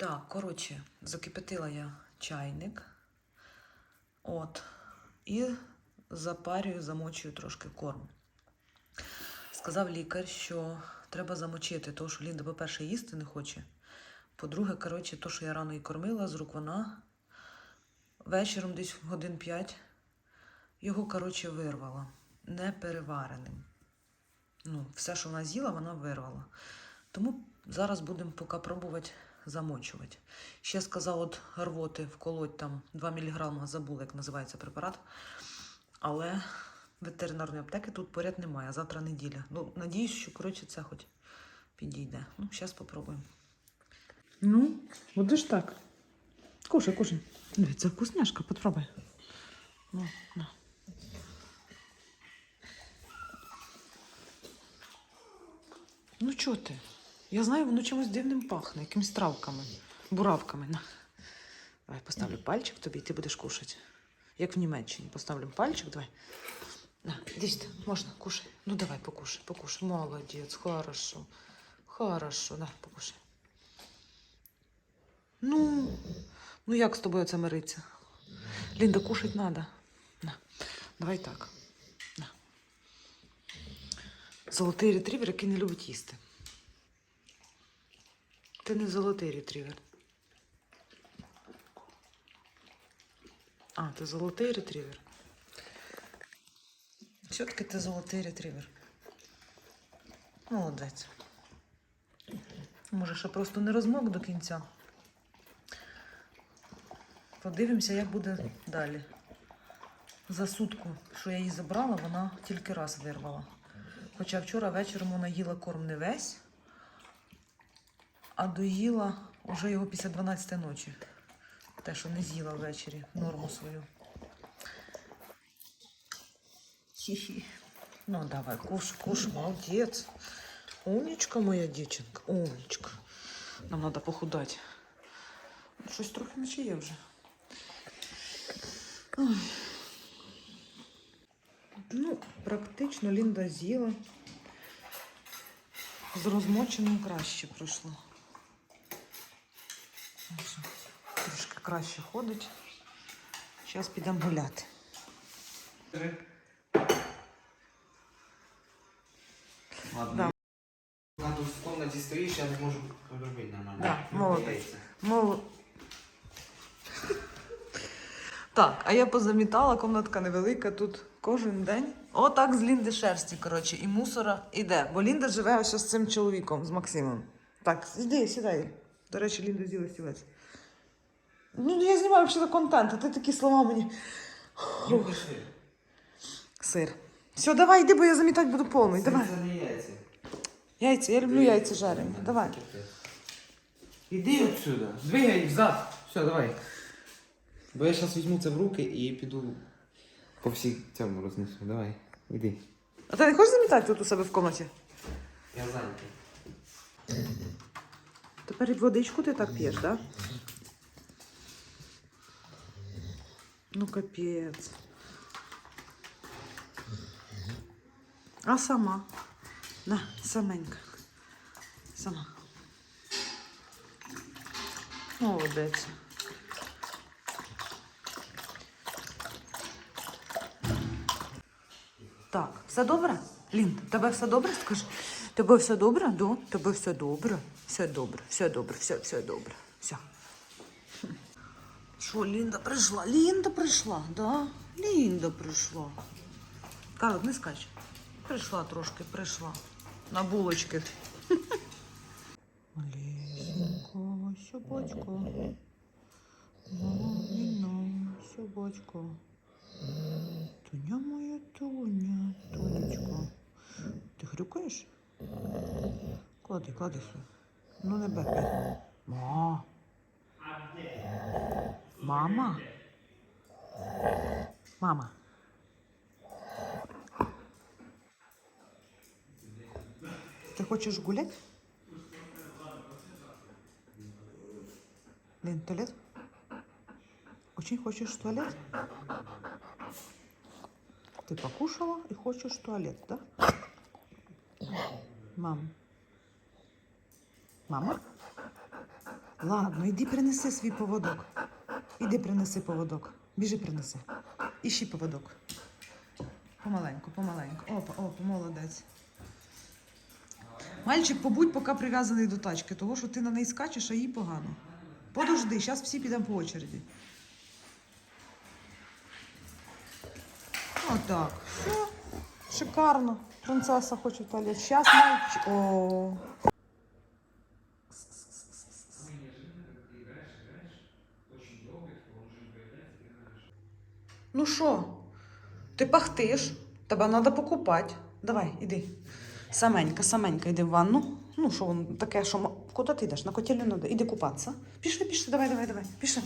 Так, коротше, закипятила я чайник. От. І запарюю, замочую трошки корм. Сказав лікар, що треба замочити, тому що Лінда, по-перше, їсти не хоче. По-друге, коротше, то, що я рано її кормила, з рук вона вечором десь годин 5 його, коротше, вирвала. Не перевареним. Ну, все, що вона з'їла, вона вирвала. Тому зараз будемо поки пробувати замочувати. Ще сказав, от рвоти вколоть там 2 мг, забула, як називається препарат. Але ветеринарної аптеки тут поряд немає, завтра неділя. Ну, надіюсь, що коротше це хоч підійде. Ну, зараз спробуємо. Ну, будеш так. Кушай, кушай. Це вкусняшка, попробуй. Ну, на. Ну чого ти? Я знаю, воно чимось дивним пахне, якимись травками, буравками. На. Давай поставлю пальчик тобі, і ти будеш кушати. Як в Німеччині. Поставлю пальчик, давай. На, іди можна, кушай. Ну давай, покушай, покушай. Молодець, хорошо. Хорошо, на, покушай. Ну, ну як з тобою це мириться? Лінда, кушать треба. На, давай так. На. Золотий ретрівер, який не любить їсти. Ти не золотий ретрівер. А, ти золотий ретрівер. Все-таки ти золотий ретрівер. Молодець. Може, ще просто не розмок до кінця. Подивимося, як буде далі. За сутку, що я її забрала, вона тільки раз вирвала. Хоча вчора вечором вона їла корм не весь, а доїла вже його після 12 ночі. Те, що не з'їла ввечері, норму свою. Хі-хі. Ну, давай, куш, куш, молодець. Умничка моя дівчинка, умничка. Нам треба похудати. Щось трохи наче є вже. Ой. Ну, практично Лінда з'їла. З розмоченим краще пройшло. Трошки краще ходить. Зараз підемо гуляти. Ладно. Тут в комнаті стоїш, я не можу робити нормально. Да, молодець. Мол... Так, а я позамітала, комнатка невелика, тут кожен день. Отак з Лінди шерсті, коротше, і мусора іде. Бо Лінда живе ось з цим чоловіком, з Максимом. Так, іди, сідай. До речі, Лінда з'їла стілець. Ну, я знімаю взагалі контент, а ти такі слова мені. Ну. Сир. Все, давай, йди, бо я замітати буду повний. Давай. Це не яйця. Яйця, я люблю яйця жарені. Давай. Іди отсюда. Двигай взад. Все, давай. Бо я зараз візьму це в руки і піду по всій цьому рознесу. Давай, іди. А ти не хочеш замітати тут у себе в кімнаті? Я зайнятий. Тепер водичку ти так п'єш, так? Ну, капець. А сама? На, саменька. Сама. Молодець. Так, все добре? Лін, тебе все добре? Скажи. Тебе все добре? Да? Тебе все добре? Все добре, все добре, все, все добре. Все. Що, Лінда прийшла? Лінда прийшла, да? Лінда прийшла. Карлик, не скач. Прийшла трошки, прийшла. На булочки. Лінко, собачко. Маміно, собачко. Туня моя туня, тонечко. Ти хрюкаєш? Клади, клади сюди. Ну не бепи. Ма. Мама. Мама. Ти хочеш гуляти? Лен, туалет? Очень хочешь туалет? Ты покушала и хочешь туалет, да? Мам. Мама? Ладно, іди принеси свій поводок. Іди принеси поводок. Біжи принеси. Іщи поводок. Помаленьку, помаленьку. Опа, опа, молодець. Мальчик, побудь поки прив'язаний до тачки, того що ти на неї скачеш, а їй погано. Подожди, зараз всі підемо по очереді. Отак. Все. Шикарно. Принцеса хоче в туалет. Зараз. О. Ну що, ти пахтиш, тебе треба покупати. Давай, іди. Саменька, саменька, йди в ванну. Ну, що воно таке, що. Куди ти йдеш? На котельню треба. Іди купатися. Пішли, пішли, давай, давай, давай. Пішли.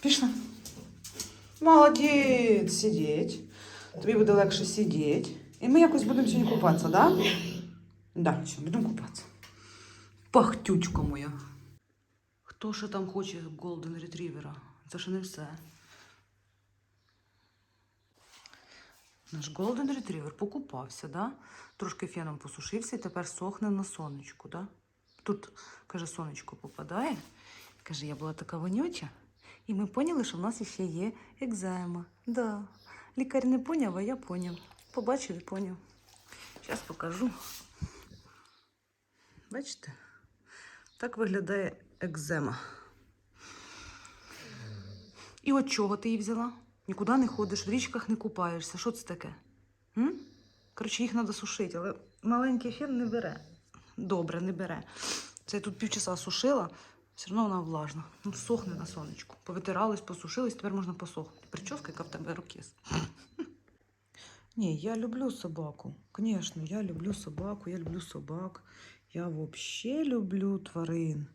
Пішли. Молодець, сидіть. Тобі буде легше сидіти. І ми якось будемо сьогодні купатися, так? Да? Да, будемо купатися. Пахтючка моя. Хто ще там хоче Golden Retriever? Це ще не все. Наш Golden Retriever покупався, да? трошки феном посушився і тепер сохне на сонечку. Да? Тут, каже, сонечко попадає. Каже, я була така вонюча. І ми поняли, що в нас ще є екзема. Да. Лікар не поняв, а я поняв. Побачив і поняв. Зараз покажу. Бачите? Так виглядає екзема. І от чого ти її взяла? Нікуди не ходиш, в річках не купаєшся. Що це таке? М? Коротше, їх треба сушити, але маленький фен не бере. Добре, не бере. Це я тут півчаса сушила, все одно вона влажна. Ну, сохне на сонечку. Повитирались, посушились, тепер можна посохнути. Прическа, яка в тебе рокіс. Ні, я люблю собаку. Звісно, я люблю собаку, я люблю собак. Я взагалі люблю тварин.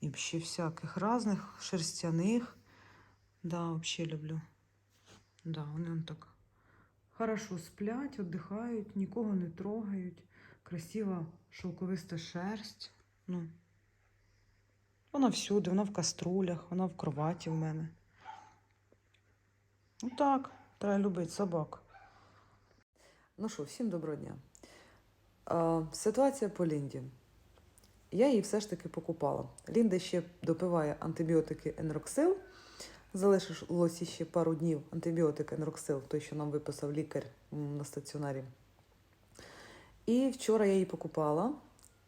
І ще всяких різних шерстяних. Да, вообще люблю. Да, вони он так хорошо сплять, віддихають, нікого не трогають. Красива шовковиста шерсть. Ну. Вона всюди, вона в каструлях, вона в кроваті в мене. Ну так, треба любити собак. Ну що, всім доброго дня. А, ситуація по Лінді. Я її все ж таки покупала. Лінда ще допиває антибіотики Енроксил. Залишилося ще пару днів антибіотик Енроксил, той, що нам виписав лікар на стаціонарі. І вчора я її покупала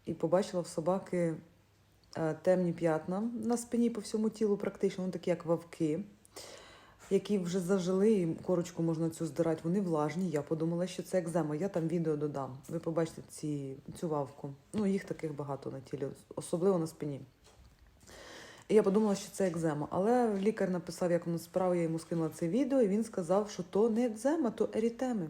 і побачила в собаки темні п'ятна на спині по всьому тілу, практично, вони такі, як вавки, які вже зажили, і корочку можна цю здирати. Вони влажні. Я подумала, що це екзема. Я там відео додам. Ви побачите ці, цю вавку. Ну, їх таких багато на тілі, особливо на спині. І я подумала, що це екзема. Але лікар написав, як воно справа, я йому скинула це відео, і він сказав, що то не екзема, то ерітеми.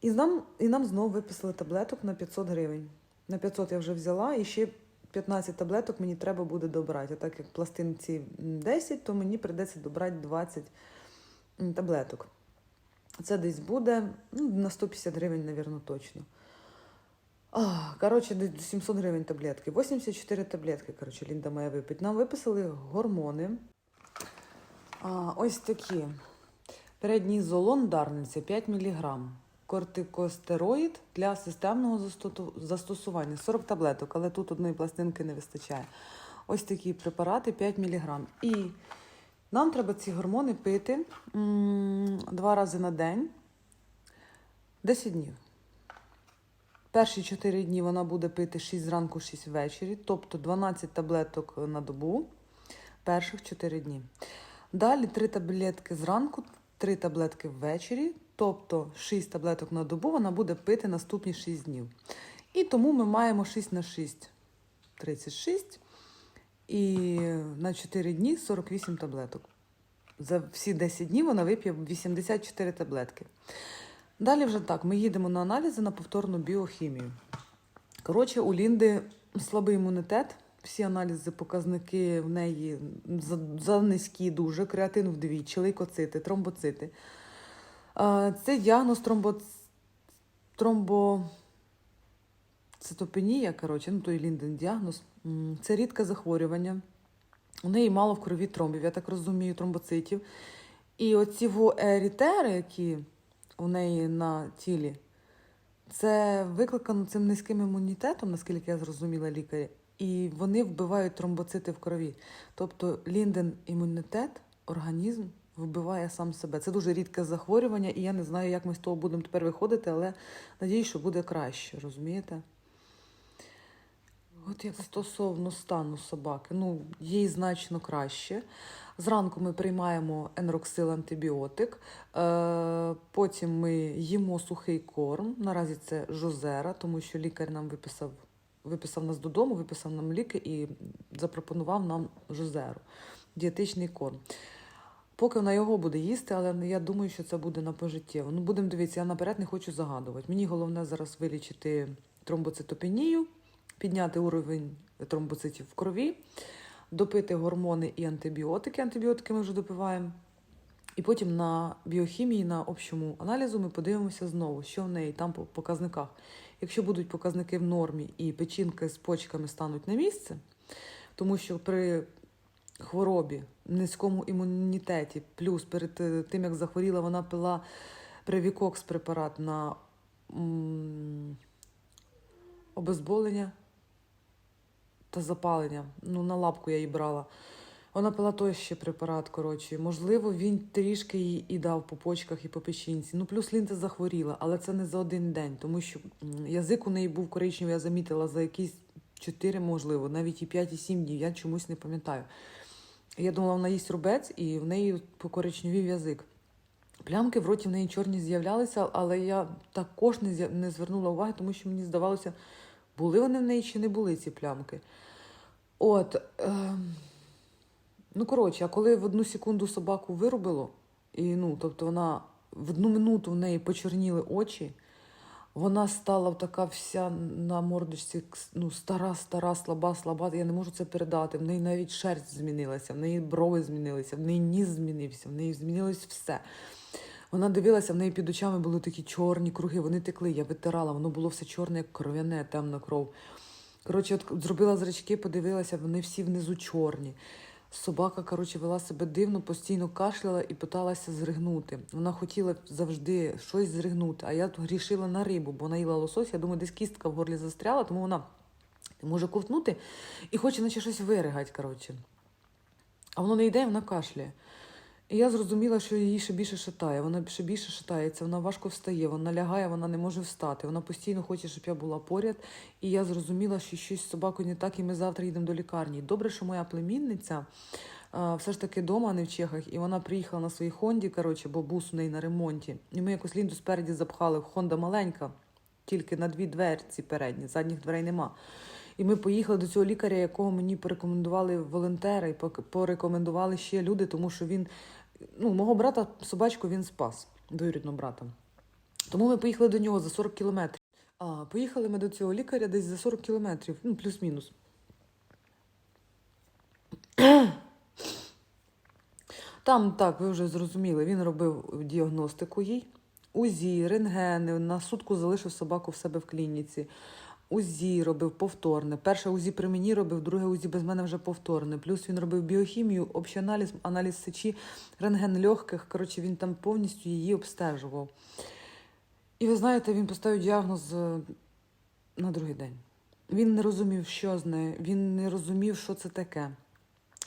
І нам, і нам знову виписали таблеток на 500 гривень. На 500 я вже взяла, і ще 15 таблеток мені треба буде добрати. А так як пластинці м, 10, то мені прийдеться добрати 20 таблеток. Це десь буде ну, на 150 гривень, мабуть, точно. Коротше, десь 700 гривень таблетки. 84 таблетки, коротше, Лінда має випити. Нам виписали гормони. А, ось такі. Передній золон дарниця 5 мг. Кортикостероїд для системного застосування 40 таблеток, але тут одної пластинки не вистачає. Ось такі препарати 5 мг. І нам треба ці гормони пити два рази на день 10 днів. Перші 4 дні вона буде пити 6 зранку, 6 ввечері, тобто 12 таблеток на добу перших 4 дні. Далі 3 таблетки зранку, 3 таблетки ввечері, тобто 6 таблеток на добу вона буде пити наступні 6 днів. І тому ми маємо 6 на 6 36 і на 4 дні 48 таблеток. За всі 10 днів вона вип'є 84 таблетки. Далі вже так, ми їдемо на аналізи на повторну біохімію. Коротше, у Лінди слабий імунітет. Всі аналізи, показники в неї за, за дуже, креатин вдвічі, лейкоцити, тромбоцити. Це діагноз тромбо... тромбоцитопенія, коротше, ну той Лінден діагноз. Це рідке захворювання. У неї мало в крові тромбів, я так розумію, тромбоцитів. І оці ерітери, які у неї на тілі, це викликано цим низьким імунітетом, наскільки я зрозуміла лікаря. і вони вбивають тромбоцити в крові. Тобто лінден імунітет, організм вбиває сам себе. Це дуже рідке захворювання, і я не знаю, як ми з того будемо тепер виходити, але надіюсь, що буде краще, розумієте? От як стосовно стану собаки, ну, їй значно краще. Зранку ми приймаємо енроксил антибіотик, е, потім ми їмо сухий корм. Наразі це жозера, тому що лікар нам виписав, виписав нас додому, виписав нам ліки і запропонував нам жозеру, дієтичний корм. Поки вона його буде їсти, але я думаю, що це буде на пожиттєво. Ну, будемо дивитися, я наперед не хочу загадувати. Мені головне зараз вилічити тромбоцитопенію, підняти уровень тромбоцитів в крові, допити гормони і антибіотики. Антибіотики ми вже допиваємо. І потім на біохімії, на общому аналізу ми подивимося знову, що в неї там по показниках. Якщо будуть показники в нормі і печінки з почками стануть на місце, тому що при хворобі, низькому імунітеті, плюс перед е, тим, як захворіла, вона пила привікокс препарат на обезболення та запалення. Ну, на лапку я її брала. Вона пила той ще препарат, коротше. Можливо, він трішки їй і дав по почках і по печінці. Ну, плюс лінта захворіла, але це не за один день, тому що язик у неї був коричневий, я замітила за якісь 4, можливо, навіть і 5, і 7 днів, я чомусь не пам'ятаю. Я думала, вона їсть рубець, і в неї покоричневів язик. Плямки в роті в неї чорні з'являлися, але я також не, не звернула уваги, тому що мені здавалося, були вони в неї чи не були ці плямки. От. Е, ну, коротше, а коли в одну секунду собаку вирубило, і, ну, тобто вона в одну минуту в неї почорніли очі, вона стала така вся на мордочці, ну, стара, стара, слаба, слаба. Я не можу це передати. В неї навіть шерсть змінилася, в неї брови змінилися, в неї ніс змінився, в неї змінилось все. Вона дивилася, в неї під очами були такі чорні круги, вони текли, я витирала, воно було все чорне, як кров'яне, темна кров. Коротше, от зробила зрачки, подивилася, вони всі внизу чорні. Собака, коротше, вела себе дивно, постійно кашляла і питалася зригнути. Вона хотіла завжди щось зригнути, а я грішила на рибу, бо вона їла лосось. Я думаю, десь кістка в горлі застряла, тому вона може ковтнути і хоче наче щось виригати, коротше. А воно не йде, вона кашляє. І я зрозуміла, що її ще більше шатає. Вона ще більше шатається, вона важко встає, вона лягає, вона не може встати. Вона постійно хоче, щоб я була поряд. І я зрозуміла, що щось з собакою не так, і ми завтра їдемо до лікарні. Добре, що моя племінниця все ж таки вдома, а не в Чехах, і вона приїхала на своїй Хонді, коротше, бо бус у неї на ремонті. І ми якось лінду спереді запхали. Хонда маленька, тільки на дві дверці передні, задніх дверей нема. І ми поїхали до цього лікаря, якого мені порекомендували волонтери, порекомендували ще люди, тому що він, ну, мого брата собачку він спас, двоюрідного брата. Тому ми поїхали до нього за 40 кілометрів. А поїхали ми до цього лікаря десь за 40 кілометрів, ну, плюс-мінус. Там, так, ви вже зрозуміли, він робив діагностику їй. УЗІ, рентгени, на сутку залишив собаку в себе в клініці. УЗІ робив повторне. Перше УЗІ при мені робив, друге УЗІ без мене вже повторне. Плюс він робив біохімію, общий аналіз, аналіз сечі, рентген легких. Коротше, він там повністю її обстежував. І ви знаєте, він поставив діагноз е, на другий день. Він не розумів, що з нею, він не розумів, що це таке.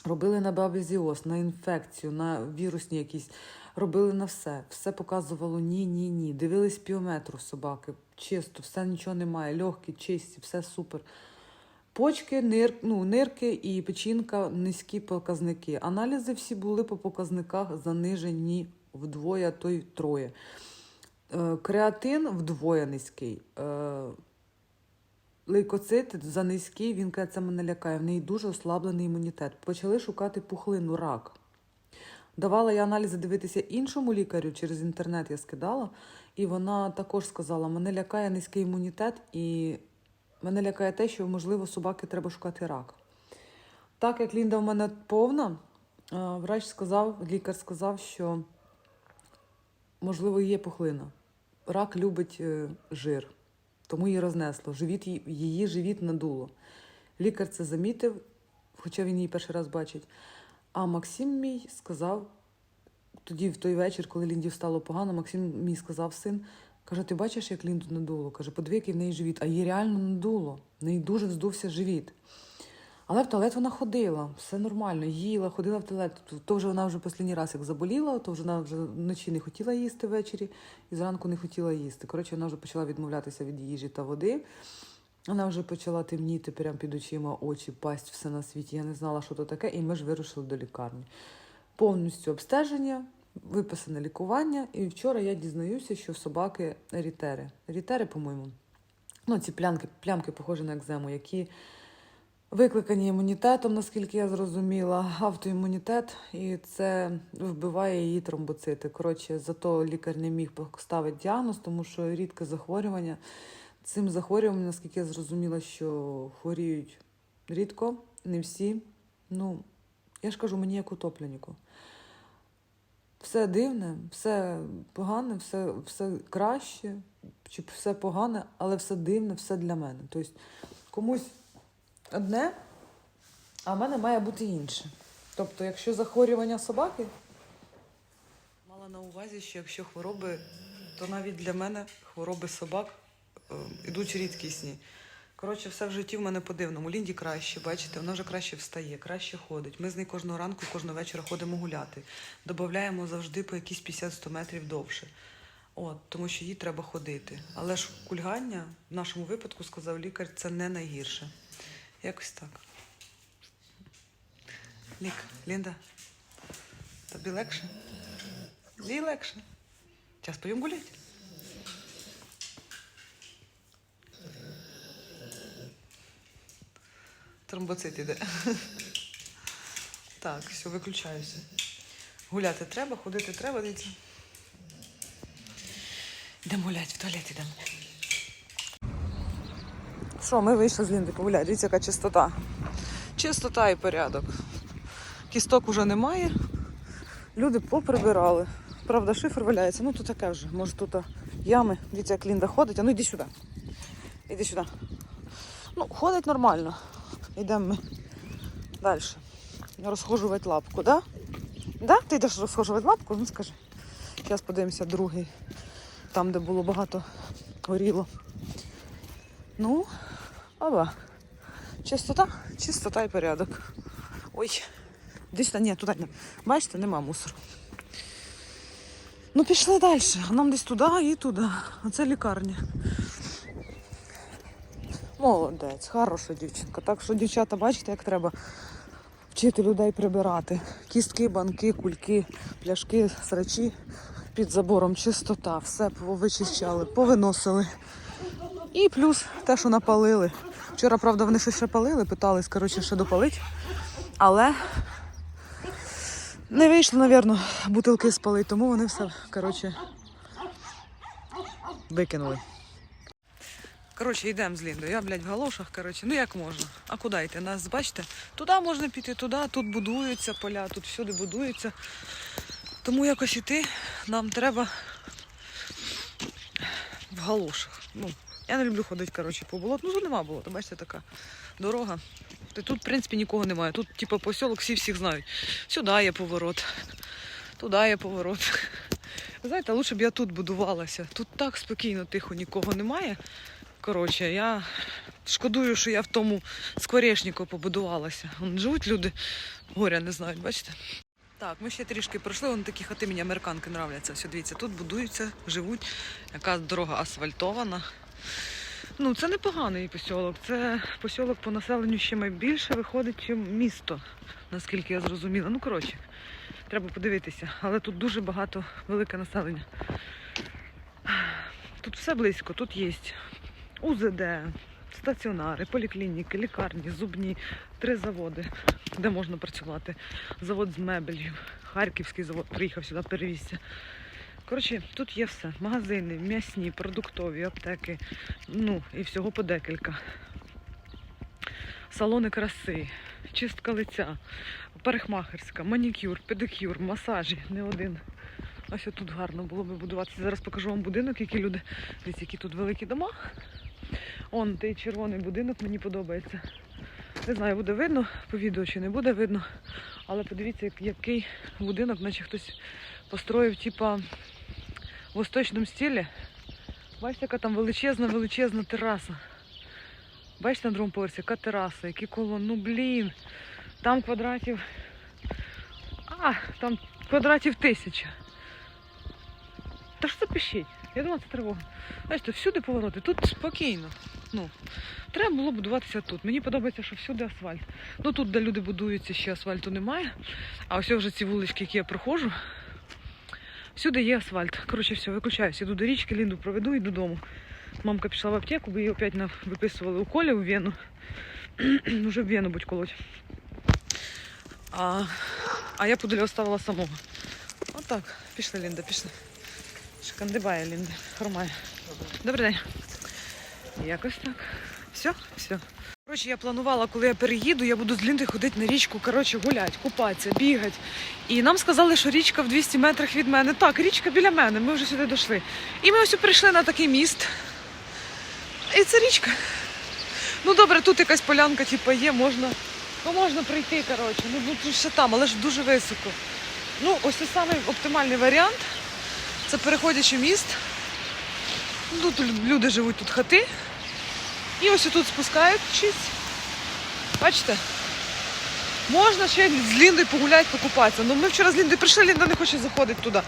Робили на бабезіоз, на інфекцію, на вірусні якісь, робили на все. Все показувало ні, ні, ні. Дивились піометру собаки, чисто, все нічого немає, легкі, чисті, все супер. Почки, нир, ну, нирки і печінка низькі показники. Аналізи всі були по показниках занижені вдвоє, то й троє. Е, Креатин вдвоє низький. Е, Лейкоцит за низький, він каже, це мене лякає. В неї дуже ослаблений імунітет. Почали шукати пухлину, рак. Давала я аналізи дивитися іншому лікарю, через інтернет я скидала, і вона також сказала: мене лякає низький імунітет, і мене лякає те, що, можливо, собаки треба шукати рак. Так як Лінда в мене повна, е, врач сказав, лікар сказав, що можливо є пухлина. Рак любить е, жир, тому її рознесло. Живіт, її- її живіт надуло. Лікар це замітив, хоча він її перший раз бачить. А Максим мій сказав, тоді в той вечір, коли Лінді стало погано, Максим мій сказав син, каже: ти бачиш, як Лінду надуло? Каже, подиви, в неї живіт, а її реально надуло. В неї дуже вздувся живіт. Але в туалет вона ходила, все нормально, їла, ходила в туалет. То вже вона вже останній раз як заболіла, то вже вона вже вночі не хотіла їсти ввечері і зранку не хотіла їсти. Коротше, вона вже почала відмовлятися від їжі та води. Вона вже почала темніти прямо під очима, очі, пасть, все на світі. Я не знала, що то таке, і ми ж вирушили до лікарні. Повністю обстеження, виписане лікування. І вчора я дізнаюся, що собаки рітери. Рітери, по-моєму, ну, ці плямки, плямки похожі на екзему, які викликані імунітетом, наскільки я зрозуміла, автоімунітет, і це вбиває її тромбоцити. Коротше, зато лікар не міг поставити діагноз, тому що рідке захворювання. Цим захворюванням, наскільки я зрозуміла, що хворіють рідко, не всі. Ну, я ж кажу, мені як утопленіку. Все дивне, все погане, все, все краще, чи все погане, але все дивне, все для мене. Тобто комусь одне, а в мене має бути інше. Тобто, якщо захворювання собаки, мала на увазі, що якщо хвороби, то навіть для мене хвороби собак е, ідуть рідкісні. Коротше, все в житті в мене по-дивному. Лінді краще, бачите, вона вже краще встає, краще ходить. Ми з нею кожного ранку, кожного вечора ходимо гуляти. Додаємо завжди по якісь 50-100 метрів довше. От, тому що їй треба ходити. Але ж кульгання в нашому випадку, сказав лікар, це не найгірше. Якось так. Лік, Лінда, тобі легше? Їй легше. Зараз пойдемо гуляти. Тромбоцит іде. Так, все, виключаюся. Гуляти треба, ходити треба, дивіться. Йдемо гуляти, в туалет йдемо. Що, ми вийшли з Лінди погуляти. Дивіться, яка чистота. Чистота і порядок. Кісток уже немає. Люди поприбирали. Правда, шифр валяється. Ну, то таке вже. Може тут ями. Дивіться, як Лінда ходить. А ну йди сюди. Іди сюди. Ну, ходить нормально. Йдемо ми далі. Розхожувати лапку, да? Да? Ти йдеш розхожувати лапку? Ну скажи. Зараз подивимося другий. Там, де було багато горіло. Ну, оба. Чистота, чистота і порядок. Ой, десь ні, туди не. Бачите, нема мусору. Ну, пішли далі. Нам десь туди і туди. Оце лікарня. Молодець, хороша дівчинка. Так що, дівчата, бачите, як треба вчити людей прибирати. Кістки, банки, кульки, пляшки, срачі під забором, чистота, все повичищали, повиносили. І плюс те, що напалили. Вчора, правда, вони щось ще палили, питались, коротше, ще допалити. Але не вийшло, мабуть, бутилки спалити, тому вони все, коротше, викинули. Коротше, йдемо з Ліндою. Я, блядь, в галошах, коротше, ну як можна? А куди йти? Нас, бачите, туди можна піти, туди, тут будуються поля, тут всюди будуються. Тому якось іти нам треба в галошах. Ну, я не люблю ходити, коротше, по болоту. Ну, тут нема болота, бачите, така дорога. Тут, в принципі, нікого немає. Тут, типу, посілок всі всіх знають. Сюди є поворот, туди є поворот. Знаєте, лучше б я тут будувалася. Тут так спокійно, тихо, нікого немає. Коротше, я шкодую, що я в тому скворечнику побудувалася. Вон живуть люди, горя не знають, бачите? Так, ми ще трішки пройшли, вон такі хати мені американки нравляться. Все, дивіться, тут будуються, живуть, яка дорога асфальтована. Ну, це непоганий посілок. Це посілок по населенню ще більше виходить, ніж місто, наскільки я зрозуміла. Ну, коротше, треба подивитися. Але тут дуже багато велике населення. Тут все близько, тут є УЗД, стаціонари, поліклініки, лікарні, зубні, три заводи, де можна працювати. Завод з мебелів, Харківський завод приїхав сюди, перевізся. Коротше, тут є все. Магазини, м'ясні, продуктові, аптеки, ну і всього по декілька. Салони краси, чистка лиця, парикмахерська, манікюр, педикюр, масажі, не один. Ось тут гарно було би будуватися. Зараз покажу вам будинок, які люди. Які тут великі дома. Он той червоний будинок мені подобається. Не знаю, буде видно по відео чи не буде видно. Але подивіться, який будинок, наче хтось построїв, типа в восточному стилі. Бачите, яка там величезна, величезна тераса. Бачите, на другому поверсі, яка тераса, який колон. Ну блін. Там квадратів. А, там квадратів тисяча. Та ж це пишіть. Я думала, це тривога. Бачите, всюди повороти. Тут спокійно. Ну, треба було будуватися тут. Мені подобається, що всюди асфальт. Ну тут, де люди будуються, ще асфальту немає. А ось вже ці вулички, які я проходжу, всюди є асфальт. Коротше, все, виключаюсь. Іду до річки, Лінду проведу і додому. Мамка пішла в аптеку, бо її опять виписували уколів в вену. Уже в вену будь колоть. А, а я подолю оставила самого. Отак. Пішли, Лінда, пішли. Шкандибає Лінда, хромає. Добрий день. Якось так. Все, все. Коротше, я планувала, коли я переїду, я буду з Ліндою ходити на річку, коротше, гуляти, купатися, бігати. І нам сказали, що річка в 200 метрах від мене. Так, річка біля мене, ми вже сюди дійшли. І ми ось прийшли на такий міст. І це річка. Ну добре, тут якась полянка, типу, є, можна. Ну можна прийти, коротше. Ну, ну тут ще там, але ж дуже високо. Ну, ось це самий оптимальний варіант. Це переходячи міст. Ну, Тут люди живуть, тут хати. І ось тут спускаючись. Бачите? Можна ще з Ліндою погуляти, покупатися. Ну ми вчора з Ліндою прийшли, Лінда не хоче заходити туди.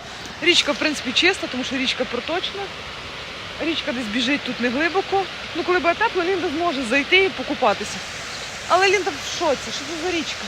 Річка, в принципі, чиста, тому що річка проточна. Річка десь біжить тут не глибоко. Ну, коли буде тепло, Лінда зможе зайти і покупатися. Але Лінда в шоці, що це за річка?